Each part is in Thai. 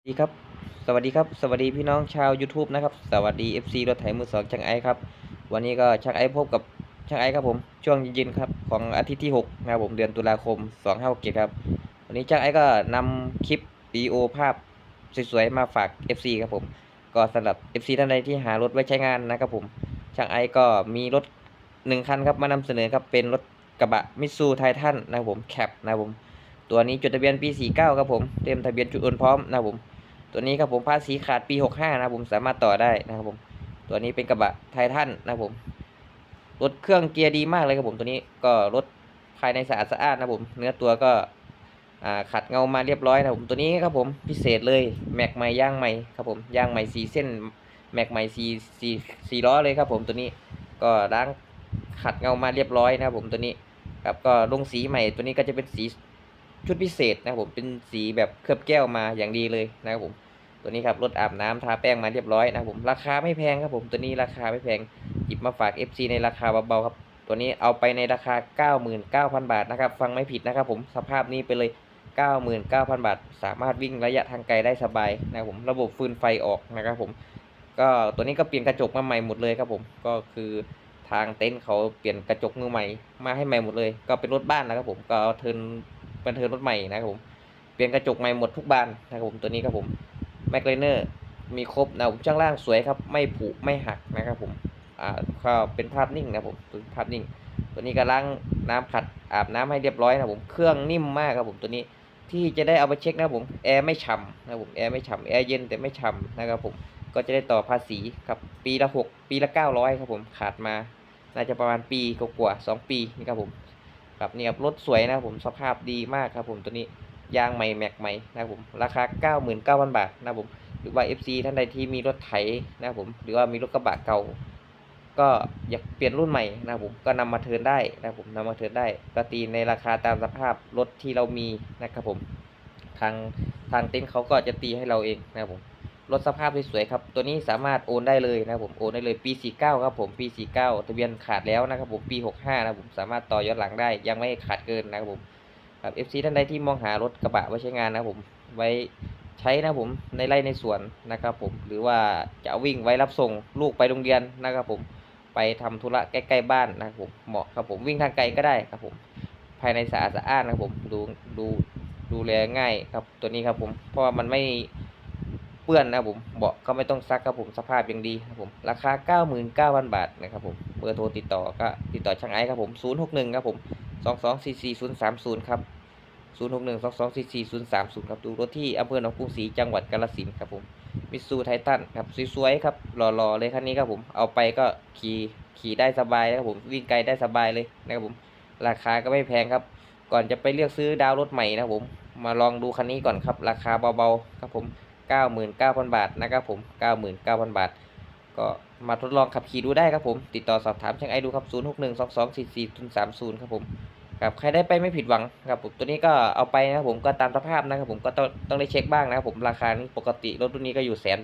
สวัสดีครับสวัสดีครับสวัสดีพี่น้องชาว YouTube นะครับ สวัสดี FC รถไถมือสองช่างไอครับ วันนี้ก็ช่างไอพบกับช่างไอครับผม ช่วงเย็นครับของอาทิตย์ที่6นะครับผมเดือนตุลาคม2567ครับ วันนี้ช่างไอก็นำคลิปวิดีโอภาพสวยๆมาฝาก FC ครับผม ก็สำหรับ FC ท่านใดที่หารถไว้ใช้งานนะครับผมช่างไอก็มีรถหนึ่งคันครับมานำเสนอครับเป็นรถกระบะมิซูไททันนะครับผมแคปนะครับผมตัวนี้จดทะเบียนปี49ครับผมเต็มทะเบียนจุดโอนพร้อมนะครับผม ตัวนี้ครับผมภาษีขาดปี 65 นะครับผมสามารถต่อได้นะครับผม ตัวนี้เป็นกระบะไททันนะครับผมรถเครื่องเกียร์ดีมากเลยครับผมตัวนี้ก็รถภายในสะอาดสะอาดนะผมเนื้อตัวก็ขัดเงามาเรียบร้อยนะผมตัวนี้ครับผมพิเศษเลยแม็กใหม่ย่างใหม่ครับผมย่างใหม่สีเส้นแม็กใหม่สีสีสีล้อเลยครับผมตัวนี้ก็ล้างขัดเงามาเรียบร้อยนะครับผมตัวนี้ครับก็ลงสีใหม่ตัวนี้ก็จะเป็นสี ชุดพิเศษนะครับผมเป็นสีแบบเคลือบแก้วมาอย่างดีเลยนะครับผมตัวนี้ครับรถอาบน้ำทาแป้งมาเรียบร้อยนะครับผมราคาไม่แพงครับผมตัวนี้ราคาไม่แพงหยิบมาฝาก FC ในราคาเบาๆครับตัวนี้เอาไปในราคา 99,000 บาทนะครับฟังไม่ผิดนะครับผมสภาพนี้ไปเลย 99,000 บาท สามารถวิ่งระยะทางไกลได้สบายนะครับผมระบบฟืนไฟออกนะครับผมก็ตัวนี้ก็เปลี่ยนกระจกมาใหม่หมดเลยครับผมก็คือทางเต็นท์เขาเปลี่ยนกระจกมือใหม่มาให้ใหม่หมดเลย ก็เป็นรถบ้านนะครับผมก็เทิน เป็นเทิร์นรถใหม่นะครับผม เปลี่ยนกระจกใหม่หมดทุกบานนะครับผมตัวนี้ครับผมแมกไลเนอร์มีครบนะผมช่างล่างสวยครับ ไม่ผุไม่หักนะครับผมอ่าก็เป็นภาพนิ่งนะผมเป็นภาพนิ่ง ตัวนี้ก็ล้างน้ำขัดอาบน้ำให้เรียบร้อยนะผมเครื่องนิ่มมากครับผมตัวนี้ที่จะได้เอาไปเช็คนะผมแอร์ไม่ฉ่ำนะผมแอร์ไม่ฉ่ำแอร์เย็นแต่ไม่ฉ่ำนะครับผมก็จะได้ต่อภาษีครับปีละหกปีละเก้าร้อยครับผมขาดมา น่าจะประมาณปีกว่าสองปีนี่ครับผม ครับนี่ครับรถสวยนะครับผมสภาพดีมากครับผมตัวนี้ยางใหม่แม็กใหม่นะครับผมราคา 99,000 บาทนะครับผมหรือว่า FC ท่านใดที่มีรถไถนะครับผมหรือว่ามีรถกระบะเก่า ก็อยากเปลี่ยนรุ่นใหม่นะครับผมก็นำมาเทินได้นะครับผมนำมาเทินได้ก็ตีในราคาตามสภาพรถที่เรามีนะครับผมทางทางเต็นท์เขาก็จะตีให้เราเองนะครับผม รถสภาพสวยๆครับ ตัวนี้สามารถโอนได้เลยนะผมโอนได้เลยปี 49 ครับผมปี 49 ทะเบียนขาดแล้วนะครับผมปี 65 นะผมสามารถต่อย้อนหลังได้ยังไม่ขาดเกินนะครับผมครับ FC ท่านใดที่มองหารถกระบะไว้ใช้งานนะผมไว้ใช้นะผมในไร่ในสวนนะครับผมหรือว่าจะวิ่งไว้รับส่งลูกไปโรงเรียนนะครับผมไปทำธุระใกล้ๆบ้านนะครับผมเหมาะครับผมวิ่งทางไกลก็ได้ครับผมภายในสะอาดสะอ้านนะครับผมดูดูดูแลง่ายครับตัวนี้ครับผมเพราะว่ามันไม่ ปื้อนนะครับผมเบาะก็ไม่ต้องซักครับผมสภาพยังดีครับผมราคา 99,000 บาทนะครับผมเบอร์โทรติดต่อก็ติดต่อช่างไอซ์ครับผม 061ครับผมสองสองสี่สี่ศูนย์สามศูนย์ครับศูนย์หกหนึ่งสองสองสี่สี่ศูนย์สามศูนย์ครับดูรถที่อำเภอหนองกรุงศรีจังหวัดกาฬสินธุ์ครับผมมิตซูไททันครับสวยๆครับหล่อๆเลยคันนี้ครับผมเอาไปก็ขี่ขี่ได้สบายนะครับผมวิ่งไกลได้สบายเลยนะครับผมราคาก็ไม่แพงครับ ก่อนจะไปเลือกซื้อดาวรถใหม่นะครับผม มาลองดูคันนี้ก่อนครับ ราคาเบาๆครับผม 99,000 บาทนะครับผม 99,000 บาท ก็มาทดลองขับขี่ดูได้ครับผม ติดต่อสอบถามช่างไอดูครับ 0612244030 ครับผมครับใครได้ไปไม่ผิดหวังครับผมตัวนี้ก็เอาไปนะครับผมก็ตามสภาพนะครับผมก็ต้องต้องได้เช็คบ้างนะครับผมราคานี้ปกติรถรุ่นนี้ก็อยู่แสน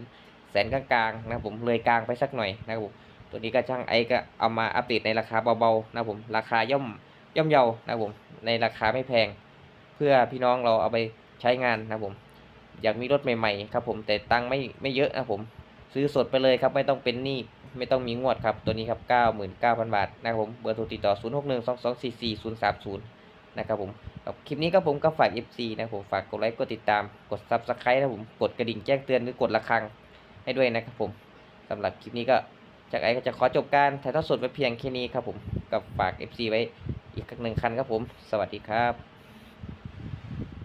แสนกลางๆนะครับผมเลยกลางไปสักหน่อยนะครับผมตัวนี้ก็ช่างไอก็เอามาอัปเดตในราคาเบาๆนะครับผมราคาย่อมย่อมเยานะครับผมในราคาไม่แพง เพื่อพี่น้องเราเอาไปใช้งานนะครับผม อยากมีรถใหม่ๆครับผมแต่ตังค์ไม่ไม่เยอะนะผมซื้อสดไปเลยครับไม่ต้องเป็นหนี้ไม่ต้องมีงวดครับตัวนี้ครับ 99,000 บาทนะครับผมเบอร์โทรติดต่อ 0612244030 นะครับผมครับคลิปนี้ก็ผมก็ฝาก FC นะผมฝากกดไลค์กดติดตามกด Subscribe นะผมกดกระดิ่งแจ้งเตือนหรือกดระฆังให้ด้วยนะครับผมสำหรับคลิปนี้ก็จากไอ้ก็จะขอจบการถ่ายทอดสดไว้เพียงแค่นี้ครับผมกับฝาก FC ไว้อีกหนึ่งคันครับผม สวัสดีครับ